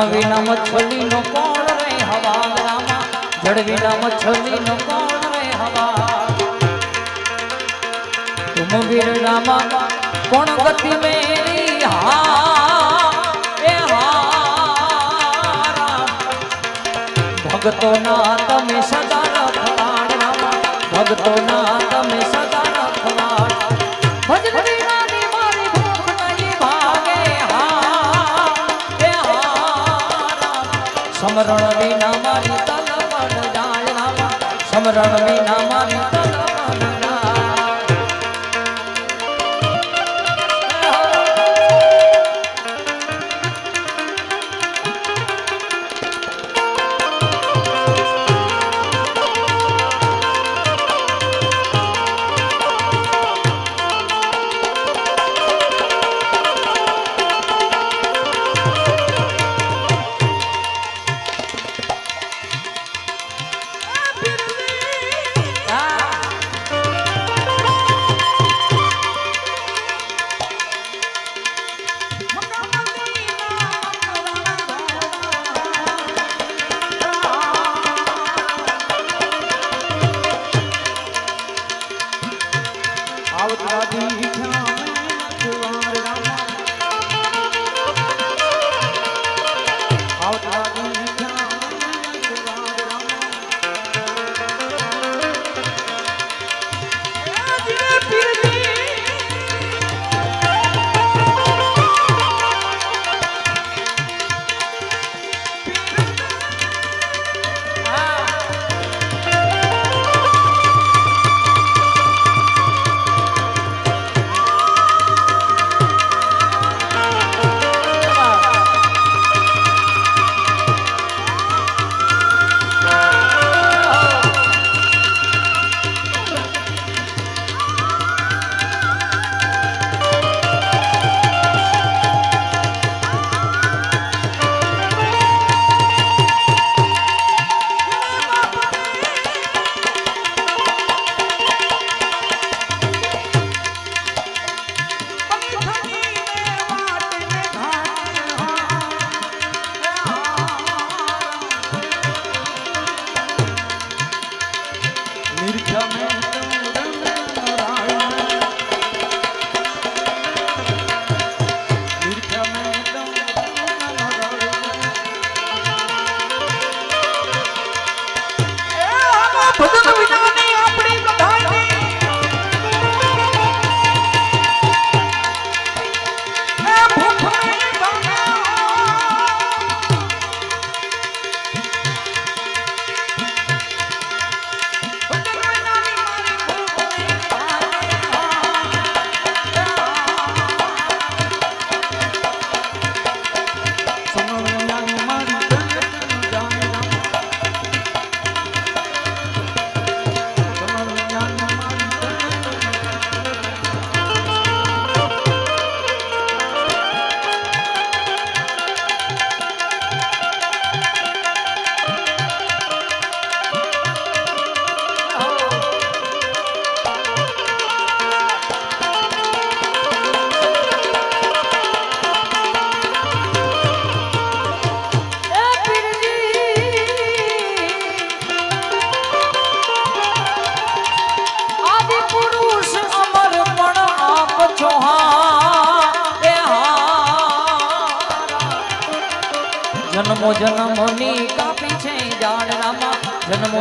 જણ વિના મચ્છલી નો કોણ રે હવા રામા જડ વિના મચ્છલી નો કોણ રે હવા? તુમ વીર રામા કોણ ગતિ મેરી? હા, એ હારા. ભગતો ના તમે સદા રખવાડ રામા ભગતો ના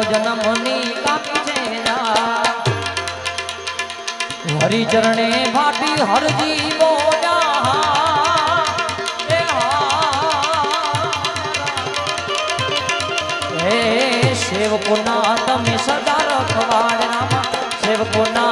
જન્મની કાપી છે હરિચરણે ભાટી હરજી બોલા હે. સેવકોના તમે સદા રખવાડનામાં સેવકોના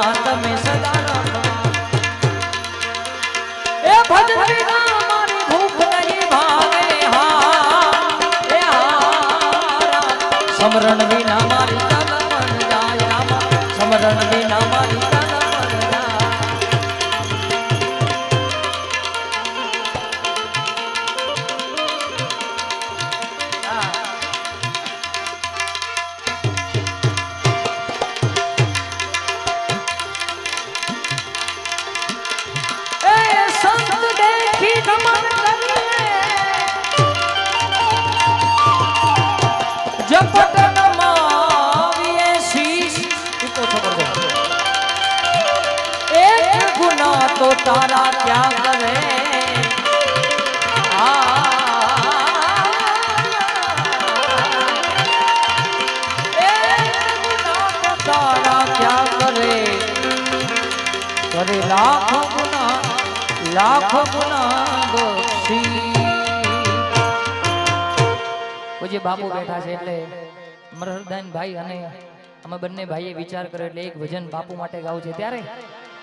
તો તારા ક્યાં કરે. તારા ક્યાં કરે. કરે લાખ ગુના લાખ ગુના. પૂજ્ય બાપુ બેઠા છે એટલે મરહરદાન ભાઈ અને અમે બંને ભાઈએ વિચાર કર્યો એટલે એક ભજન બાપુ માટે ગાવું છે. ત્યારે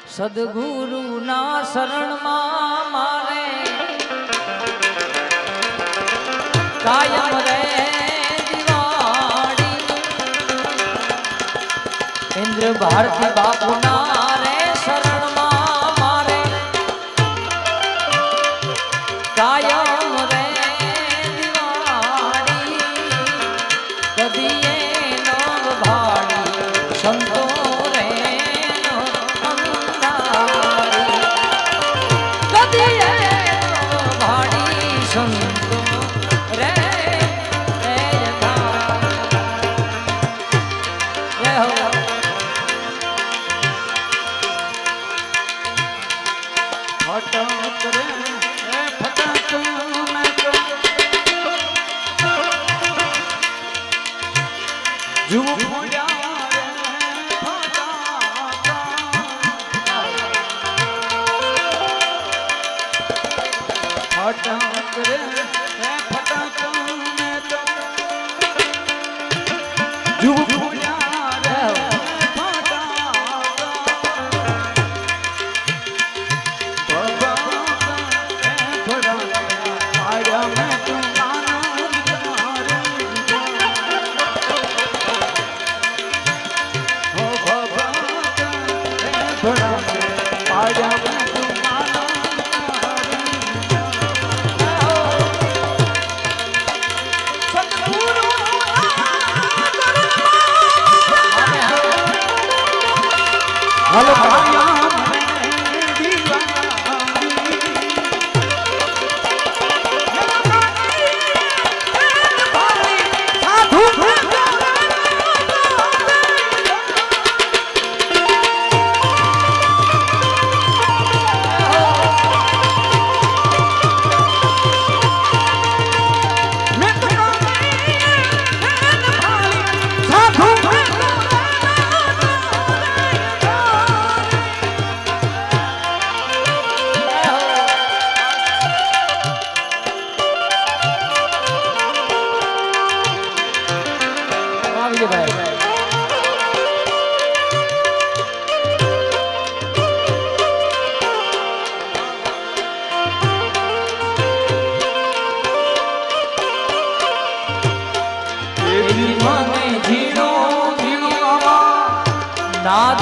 સદગુરુના શરણમાં મારે કાયમ ઇન્દ્ર ભારતી બાપુના તપ કરે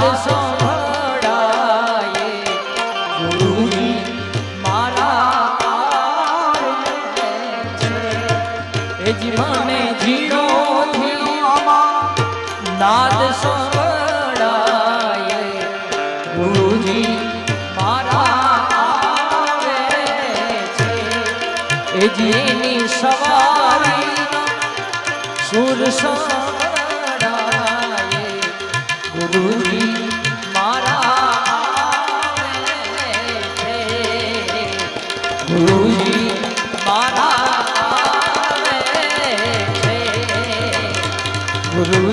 desonra. Solo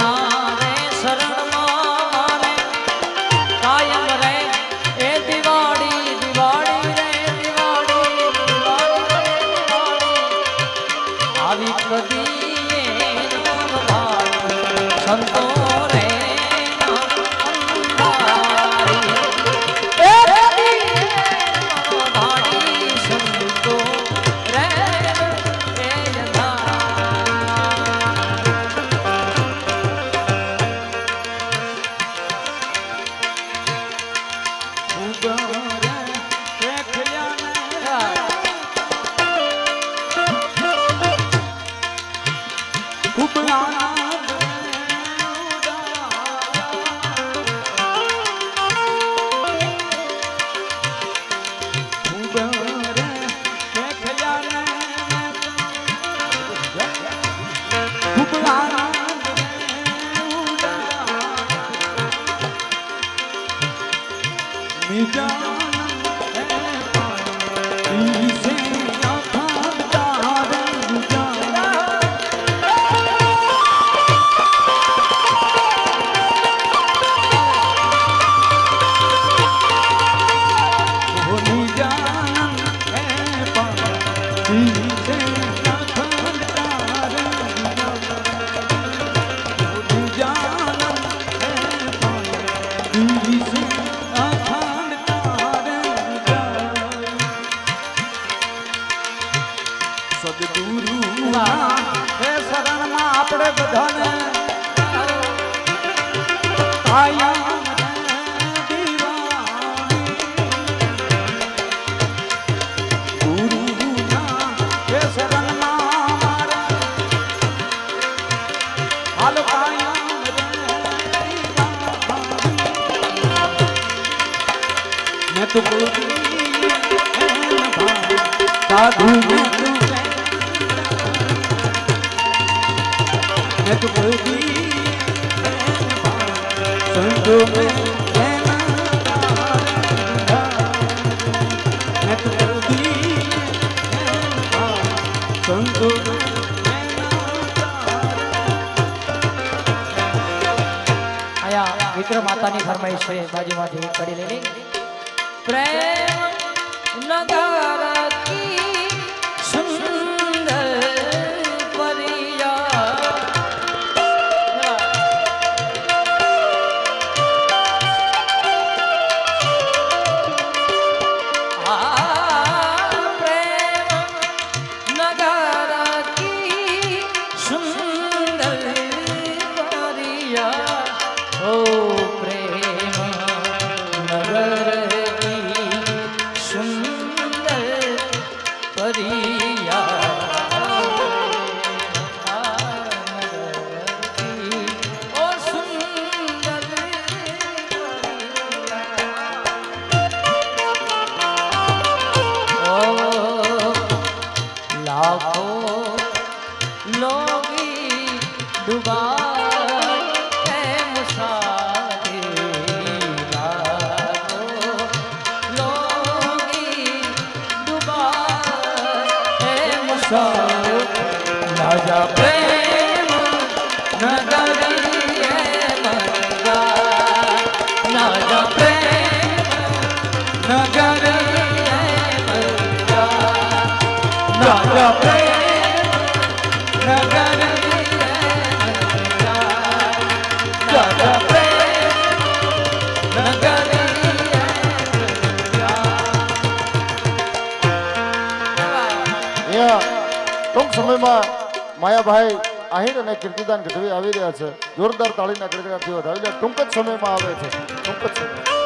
કદી સંતો મત કોઈ સંતો સંતો આયા મિત્ર માતાની ફરમાઈશ છે બાજુમાંથી કરી લેલી પ્રેમ નગારા રાજા પ્રેમ સમયમાં માયાભાઈ આહિર અને કીર્તિદાન ગઢવી આવી રહ્યા છે. જોરદાર તાળીના ગડગડાટથી વધાવી ટૂંક જ સમયમાં આવે છે. ટૂંક જ સમય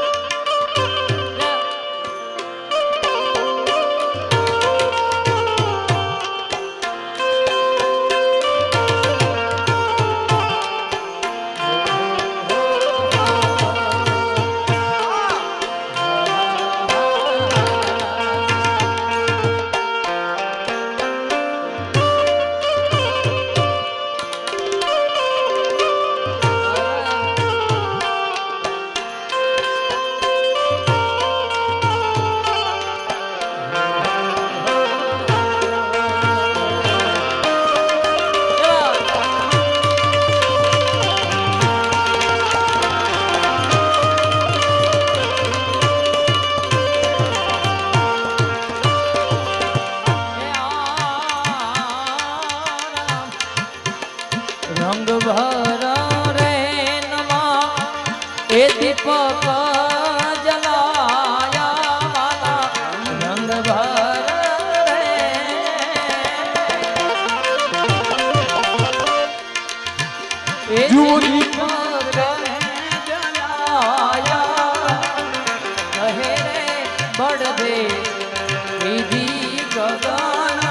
કહે બળદે વિધિ ગગન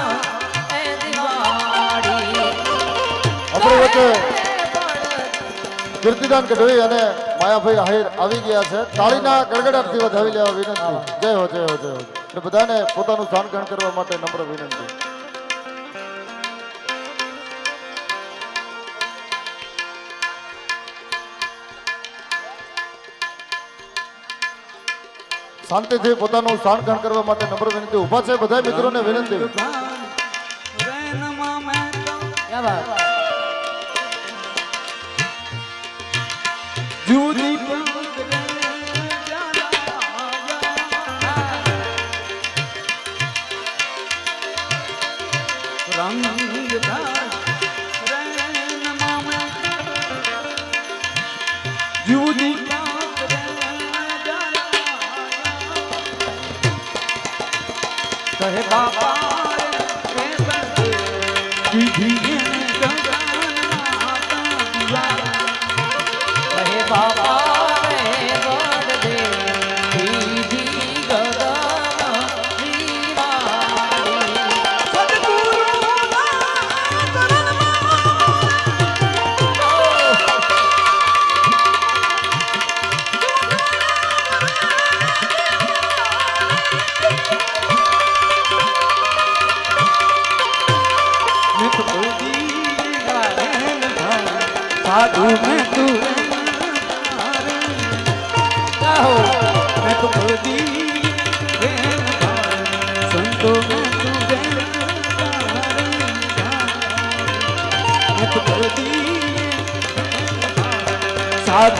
કીર્તિદાન ગઢવી અને માયાભાઈ આહિર આવી ગયા છે. તાળીના ગડગડાટથી વધાવી લેવા વિનંતી. જય હો જય હો જય હો. એટલે બધાને પોતાનું સ્થાન ગ્રહણ કરવા માટે નમ્ર વિનંતી. શાંતિથી પોતાનું સ્થાન ગ્રહણ કરવા માટે નમ્ર વિનંતી ઊભા છે. બધા મિત્રોને વિનંતી. ક્યાં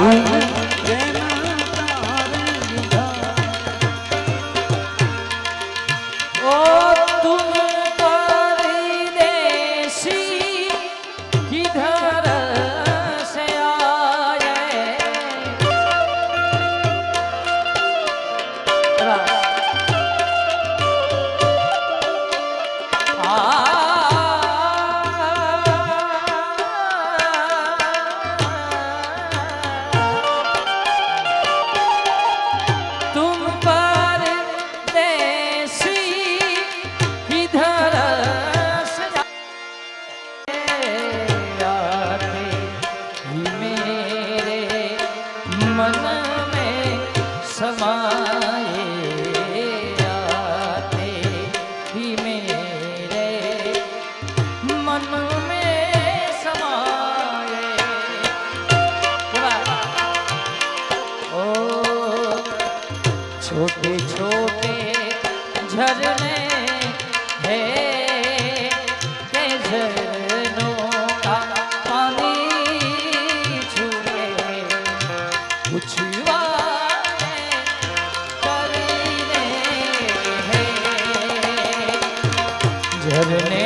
मैं चरणे